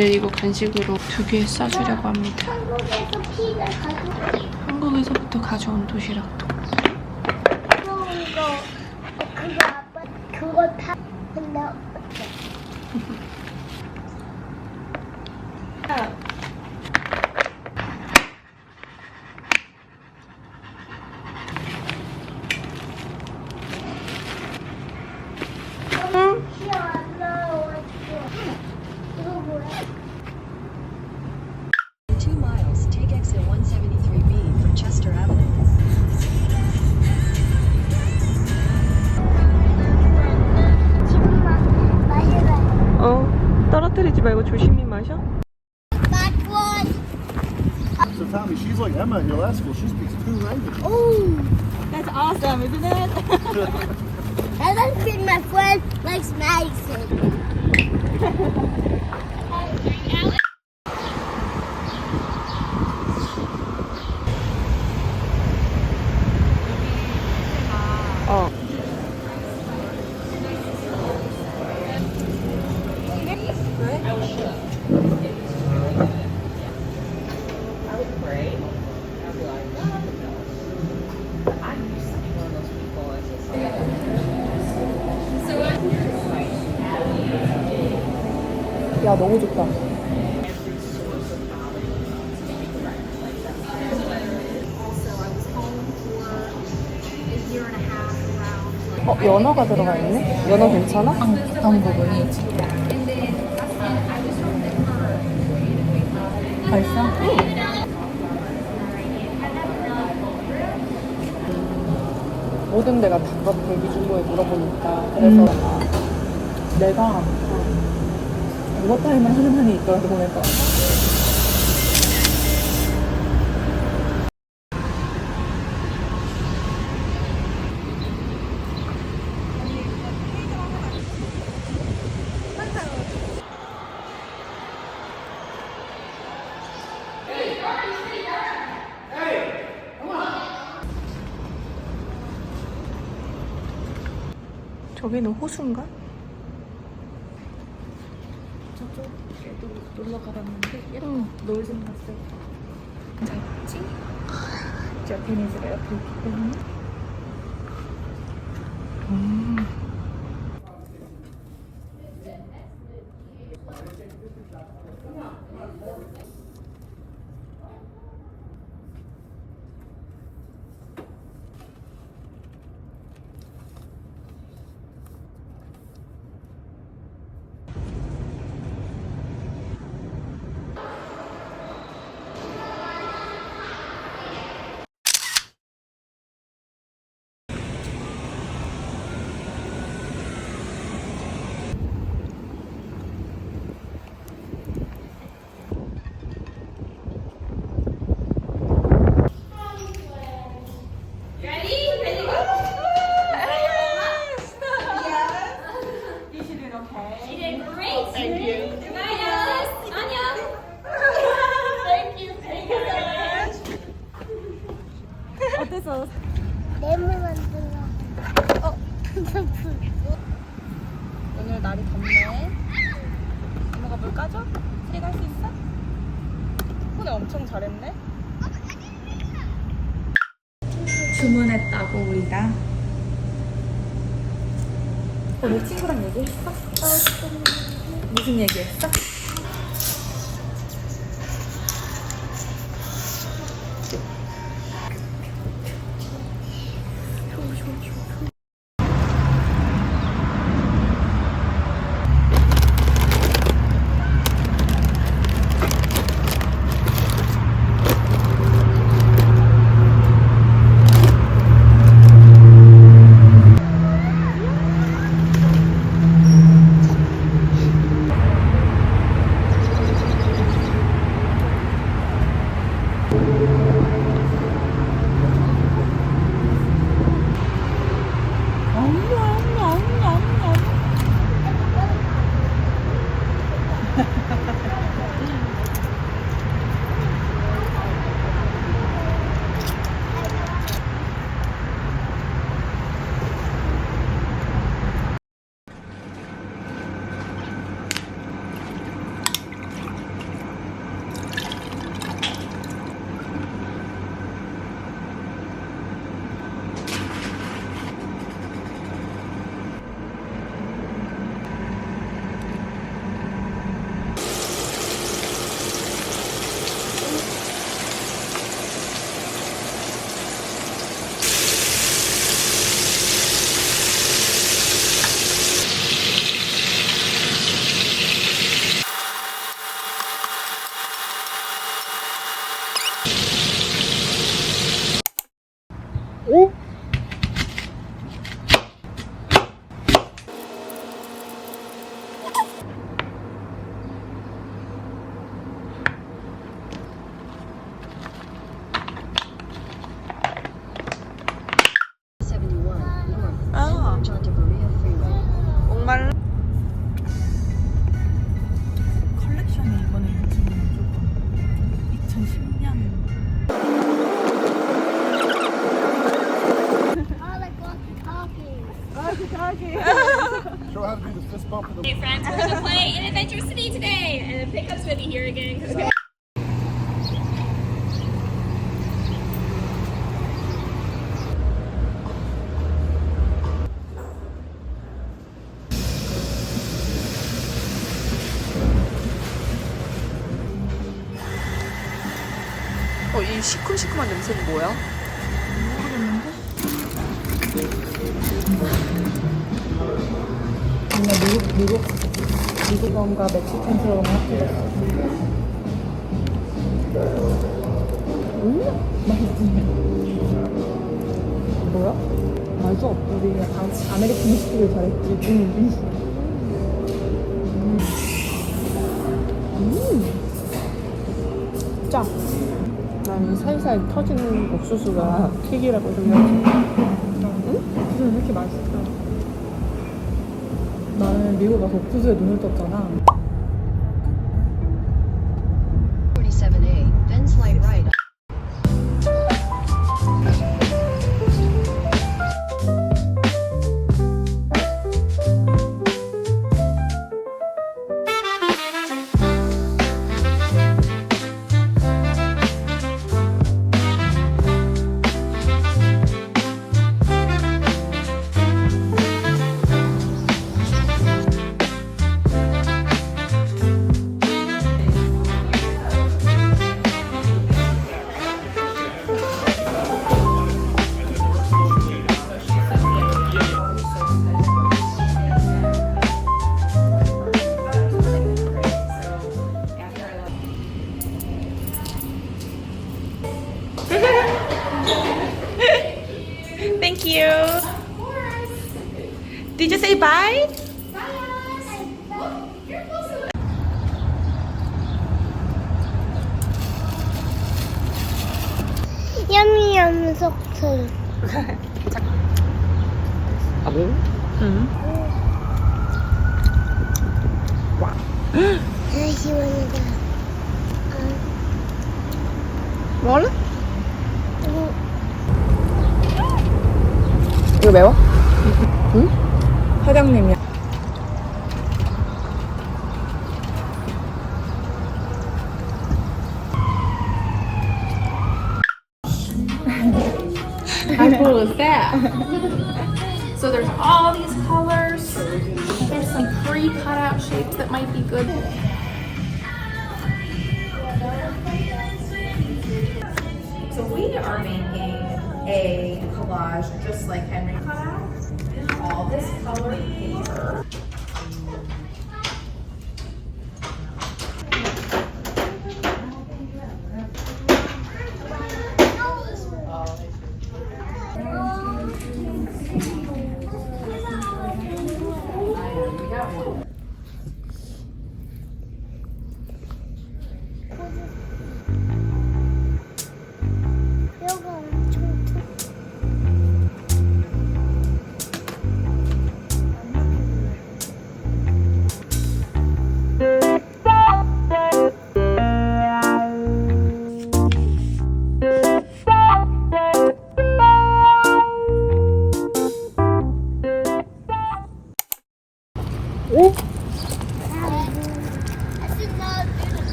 오늘 이거 간식으로 두 개 싸주려고 합니다. 한국에서부터 가져온 도시락도. 어. 야 연어가 들어가 있네. 연어 괜찮아? 어떤 부분이? 맛있어? 모든 데가 다 대기 중고에 물어보니까 그래서 내가 이것 따위만 하는 한이 있더라도 보낼 것 호수인가? 저쪽에도 놀러 가봤는데 예뻐. 응. 노을 좀 봤어요. 잘지 저페니스가 옆에 있기 때문에. 어 이 시큼시큼한 냄새는 뭐야? 뭔가 미국, 미국, 미국언과 멕시칸스러운 합쳐졌어. 음, 맛있지? 뭐야? 말도 없고, 우리 아, 아메리칸 스틱을 잘했지. 응, 음. 짜. 난 살살 터지는 옥수수가 킥이라고 생각해. 응? 왜 이렇게 맛있어? 나는 미국 가서 옥수수에 눈을 떴잖아. 먹을래? 이거 이거 매워? 응? 사장님이야. How cool is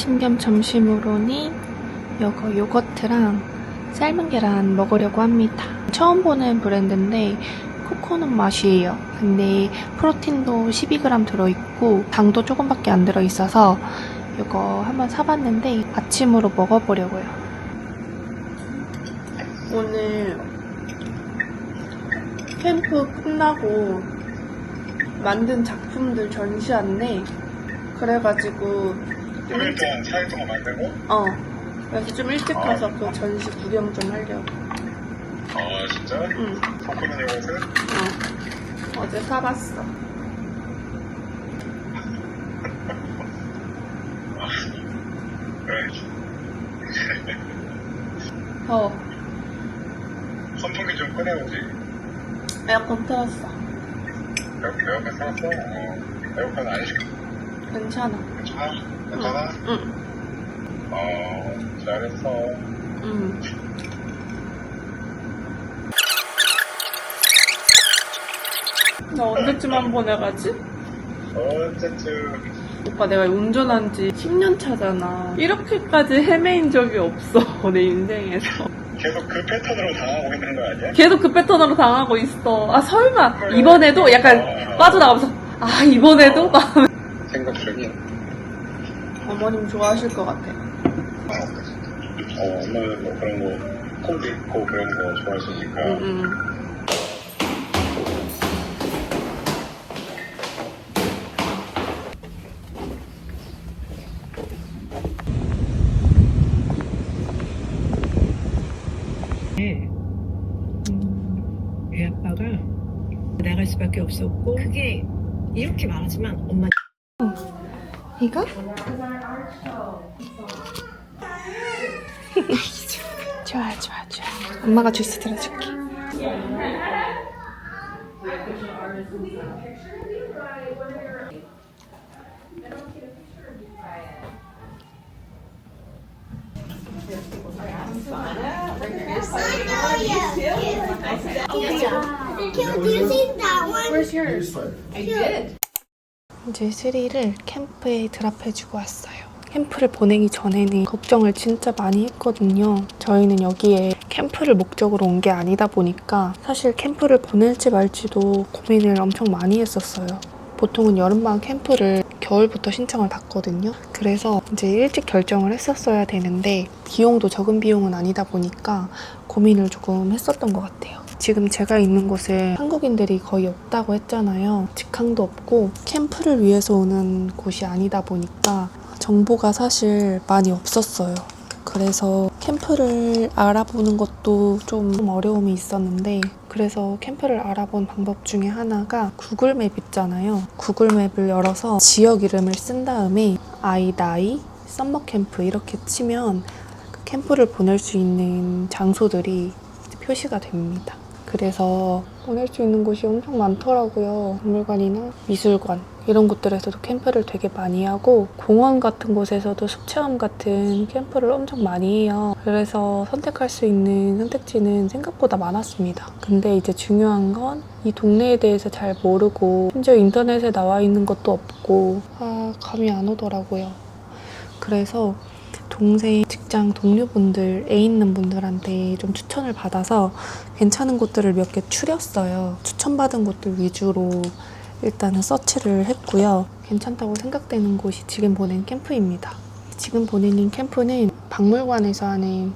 아침 겸 점심으로니 요거 요거트랑 삶은 계란 먹으려고 합니다. 처음 보는 브랜드인데 코코넛 맛이에요. 근데 프로틴도 12g 들어있고 당도 조금밖에 안 들어있어서 이거 한번 사봤는데 아침으로 먹어보려고요. 오늘 캠프 끝나고 만든 작품들 전시한데 그래가지고 좀 일찍 4일 동안 만들고? 어 그래서 좀 일찍 가서 그 전시 구경 좀 하려고 아 진짜? 응 코코넛 요거트? 어. 어제 사봤어 그래 더워 선풍기 좀 꺼내오지 에어컨 틀었어 에어컨 에어컨 사왔어? 어. 에어컨 안 시켜 괜찮아 괜찮아? 괜찮아? 응어 잘했어 응. 나 언제쯤 한 번 해가지? 언제쯤 오빠 내가 운전한 지 10년 차잖아. 이렇게까지 헤매인 적이 없어. 내 인생에서. 계속 그 패턴으로 당하고 있는 거 아니야? 계속 그 패턴으로 당하고 있어. 아 설마 이번에도 약간 빠져나가면서 아 이번에도? 어머님 좋아하실 것 같아. 어 엄마는 뭐 그런 거 콩도 있고 그런 거 좋아하시니까 응, 응. 애 아빠가 나갈 수밖에 없었고 그게 이렇게 말하지만 엄마 이거? 좋아 좋아 좋아. 엄마가 주스 들어줄게. 이제 스리를 캠프에 드랍해주고 왔어요. 캠프를 보내기 전에는 걱정을 진짜 많이 했거든요. 저희는 여기에 캠프를 목적으로 온 게 아니다 보니까 사실 캠프를 보낼지 말지도 고민을 엄청 많이 했었어요. 보통은 여름방학 캠프를 겨울부터 신청을 받거든요. 그래서 이제 일찍 결정을 했었어야 되는데 비용도 적은 비용은 아니다 보니까 고민을 조금 했었던 것 같아요. 지금 제가 있는 곳에 한국인들이 거의 없다고 했잖아요. 직항도 없고 캠프를 위해서 오는 곳이 아니다 보니까 정보가 사실 많이 없었어요. 그래서 캠프를 알아보는 것도 좀 어려움이 있었는데 그래서 캠프를 알아본 방법 중에 하나가 구글 맵 있잖아요. 구글 맵을 열어서 지역 이름을 쓴 다음에 아이 나이 썸머 캠프 이렇게 치면 그 캠프를 보낼 수 있는 장소들이 표시가 됩니다. 그래서 보낼 수 있는 곳이 엄청 많더라고요. 박물관이나 미술관 이런 곳들에서도 캠프를 되게 많이 하고 공원 같은 곳에서도 숲체험 같은 캠프를 엄청 많이 해요. 그래서 선택할 수 있는 선택지는 생각보다 많았습니다. 근데 이제 중요한 건 이 동네에 대해서 잘 모르고 심지어 인터넷에 나와 있는 것도 없고 아 감이 안 오더라고요. 그래서 동생 직장 동료분들 애 있는 분들한테 좀 추천을 받아서 괜찮은 곳들을 몇 개 추렸어요. 추천받은 곳들 위주로 일단은 서치를 했고요. 괜찮다고 생각되는 곳이 지금 보낸 캠프입니다. 지금 보내는 캠프는 박물관에서 하는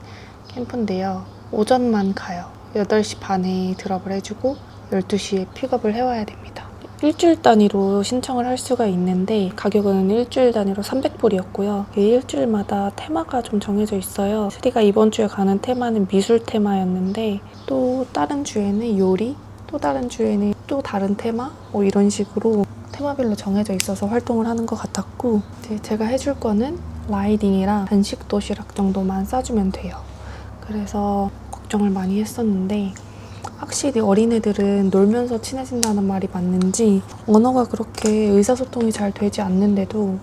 캠프인데요. 오전만 가요. 8시 반에 드랍을 해주고 12시에 픽업을 해와야 됩니다. 일주일 단위로 신청을 할 수가 있는데 가격은 일주일 단위로 300불이었고요. 일주일마다 테마가 좀 정해져 있어요. 스리가 이번 주에 가는 테마는 미술 테마였는데 또 다른 주에는 요리, 또 다른 주에는 또 다른 테마 뭐 이런 식으로 테마별로 정해져 있어서 활동을 하는 것 같았고 제가 해줄 거는 라이딩이랑 간식 도시락 정도만 싸주면 돼요. 그래서 걱정을 많이 했었는데 확실히 어린애들은 놀면서 친해진다는 말이 맞는지 언어가 그렇게 의사소통이 잘 되지 않는데도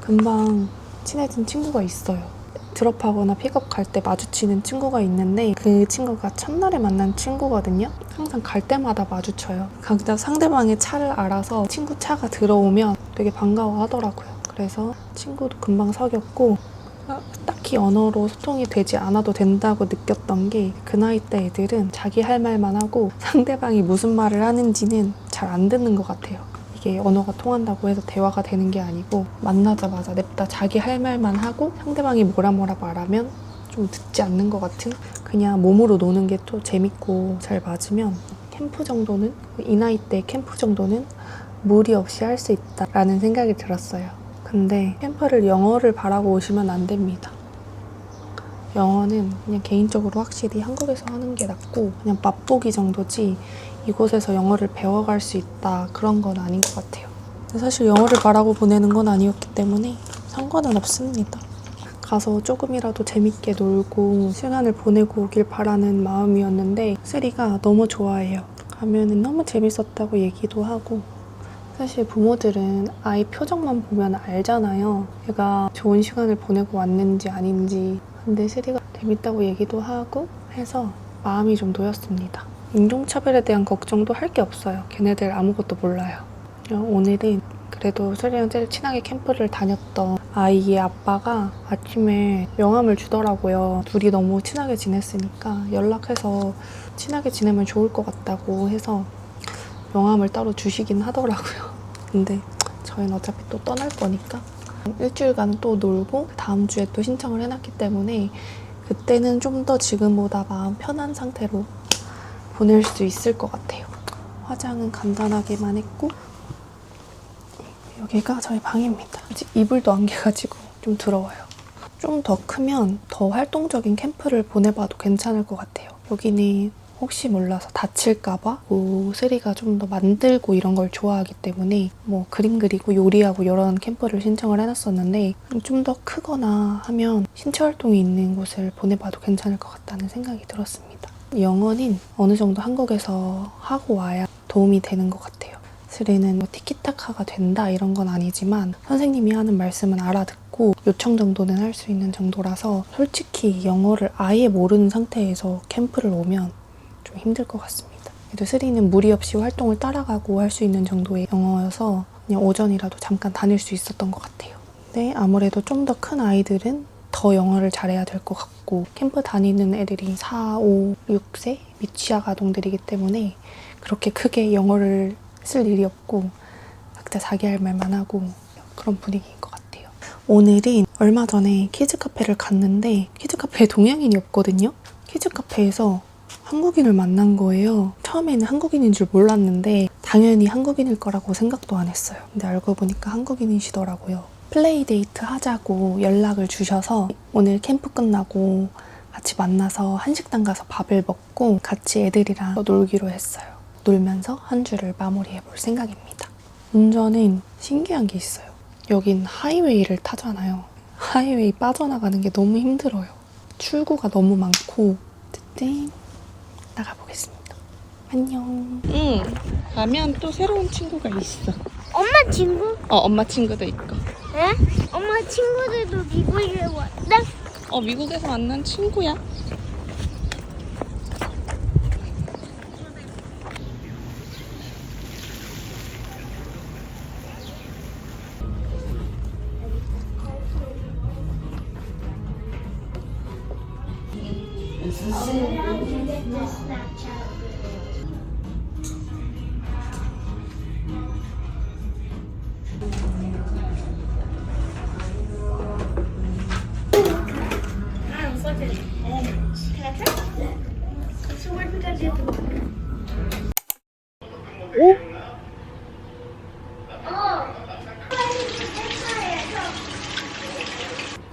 금방 친해진 친구가 있어요. 드롭하거나 픽업 갈 때 마주치는 친구가 있는데 그 친구가 첫날에 만난 친구거든요. 항상 갈 때마다 마주쳐요. 각자 상대방의 차를 알아서 친구 차가 들어오면 되게 반가워 하더라고요. 그래서 친구도 금방 사귀었고 아, 딱히 언어로 소통이 되지 않아도 된다고 느꼈던 게 그 나이 때 애들은 자기 할 말만 하고 상대방이 무슨 말을 하는지는 잘 안 듣는 것 같아요. 이게 언어가 통한다고 해서 대화가 되는 게 아니고 만나자마자 냅다 자기 할 말만 하고 상대방이 뭐라 뭐라 말하면 좀 듣지 않는 것 같은 그냥 몸으로 노는 게 또 재밌고 잘 맞으면 캠프 정도는 이 나이 때 캠프 정도는 무리 없이 할 수 있다라는 생각이 들었어요. 근데 캠프를 영어를 바라고 오시면 안 됩니다. 영어는 그냥 개인적으로 확실히 한국에서 하는 게 낫고 그냥 맛보기 정도지 이곳에서 영어를 배워갈 수 있다 그런 건 아닌 것 같아요. 사실 영어를 바라고 보내는 건 아니었기 때문에 상관은 없습니다. 가서 조금이라도 재밌게 놀고 시간을 보내고 오길 바라는 마음이었는데 쓰리가 너무 좋아해요. 가면은 너무 재밌었다고 얘기도 하고 사실 부모들은 아이 표정만 보면 알잖아요. 얘가 좋은 시간을 보내고 왔는지 아닌지. 근데 쓰리가 재밌다고 얘기도 하고 해서 마음이 좀 놓였습니다. 인종차별에 대한 걱정도 할 게 없어요. 걔네들 아무것도 몰라요. 오늘은 그래도 쓰리랑 제일 친하게 캠프를 다녔던 아이의 아빠가 아침에 명함을 주더라고요. 둘이 너무 친하게 지냈으니까 연락해서 친하게 지내면 좋을 것 같다고 해서 명함을 따로 주시긴 하더라고요. 근데 저희는 어차피 또 떠날 거니까 일주일간 또 놀고 다음 주에 또 신청을 해놨기 때문에 그때는 좀 더 지금보다 마음 편한 상태로 보낼 수 있을 것 같아요. 화장은 간단하게만 했고 여기가 저희 방입니다. 아직 이불도 안 개가지고 좀 더러워요. 좀 더 크면 더 활동적인 캠프를 보내봐도 괜찮을 것 같아요. 여기는 혹시 몰라서 다칠까봐 뭐 쓰리가 좀 더 만들고 이런 걸 좋아하기 때문에 뭐 그림 그리고 요리하고 이런 캠프를 신청을 해놨었는데 좀 더 크거나 하면 신체 활동이 있는 곳을 보내봐도 괜찮을 것 같다는 생각이 들었습니다. 영어는 어느 정도 한국에서 하고 와야 도움이 되는 것 같아요. 스리는 뭐 티키타카가 된다 이런 건 아니지만 선생님이 하는 말씀은 알아듣고 요청 정도는 할 수 있는 정도라서 솔직히 영어를 아예 모르는 상태에서 캠프를 오면 좀 힘들 것 같습니다. 그래도 스리는 무리 없이 활동을 따라가고 할 수 있는 정도의 영어여서 그냥 오전이라도 잠깐 다닐 수 있었던 것 같아요. 근데 아무래도 좀 더 큰 아이들은 더 영어를 잘해야 될 것 같고 캠프 다니는 애들이 4, 5, 6세 미취학 아동들이기 때문에 그렇게 크게 영어를 쓸 일이 없고 각자 자기 할 말만 하고 그런 분위기인 것 같아요. 오늘은 얼마 전에 키즈 카페를 갔는데 키즈 카페에 동양인이 없거든요. 키즈 카페에서 한국인을 만난 거예요. 처음에는 한국인인 줄 몰랐는데 당연히 한국인일 거라고 생각도 안 했어요. 근데 알고 보니까 한국인이시더라고요. 플레이 데이트 하자고 연락을 주셔서 오늘 캠프 끝나고 같이 만나서 한식당 가서 밥을 먹고 같이 애들이랑 놀기로 했어요. 놀면서 한 주를 마무리해 볼 생각입니다. 운전은 신기한 게 있어요. 여긴 하이웨이를 타잖아요. 하이웨이 빠져나가는 게 너무 힘들어요. 출구가 너무 많고 어쨌든 나가 보겠습니다. 안녕. 응. 가면 또 새로운 친구가 있어. 엄마 친구? 어, 엄마 친구도 있고. 에? 엄마 친구들도 미국에 왔다? 어, 미국에서 만난 친구야.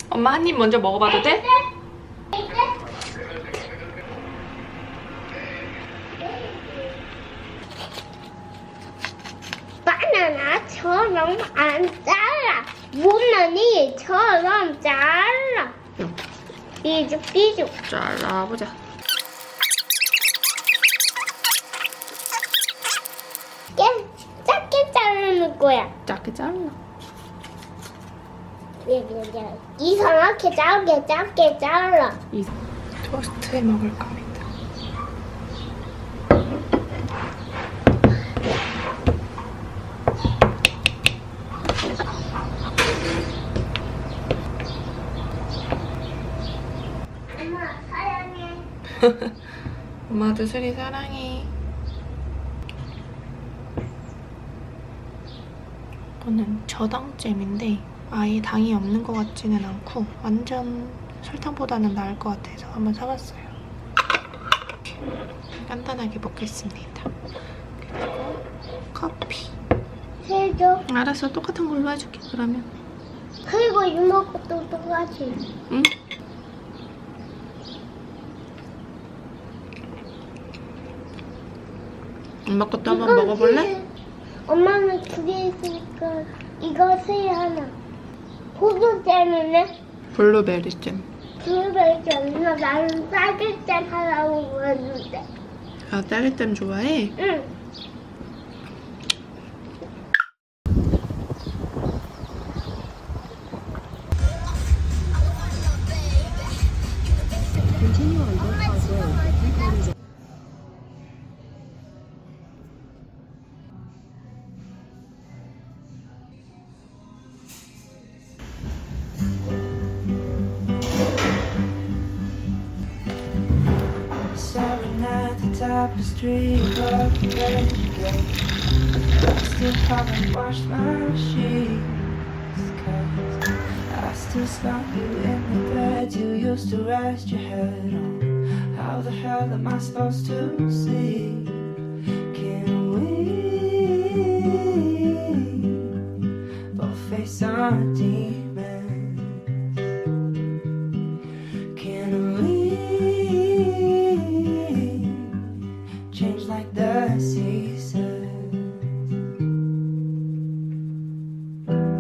엄마 한 입 먼저 먹어봐도 돼? 바나나처럼 안 잘라. 모나니처럼 잘라. 삐죽 삐죽. 잘라보자. 깨, 작게 자르는 거야. 작게 잘라. 이상하게 작게 작게 잘라. 토스트에 먹을 겁 엄마도 수리 사랑해. 이거는 저당잼인데 아예 당이 없는 것 같지는 않고 완전 설탕보다는 나을 것 같아서 한번 사봤어요. 간단하게 먹겠습니다. 그리고 커피. 해줘. 알았어, 똑같은 걸로 해줄게 그러면. 그리고 이모 것도 똑같이. 응? 엄마 것도 한번 이건 먹어볼래? 세- 엄마는 두 개 있으니까 이거 세 하나. 호두 잼이네. 블루베리 잼. 블루베리 잼이나 나는 딸기 잼 하라고 했는데. 아, 딸기 잼 좋아해? 응. Of the red gate. Still haven't washed my sheets. Cause I still slump you in the bed you used to rest your head on. How the hell am I supposed to sleep? Can we both face our demons?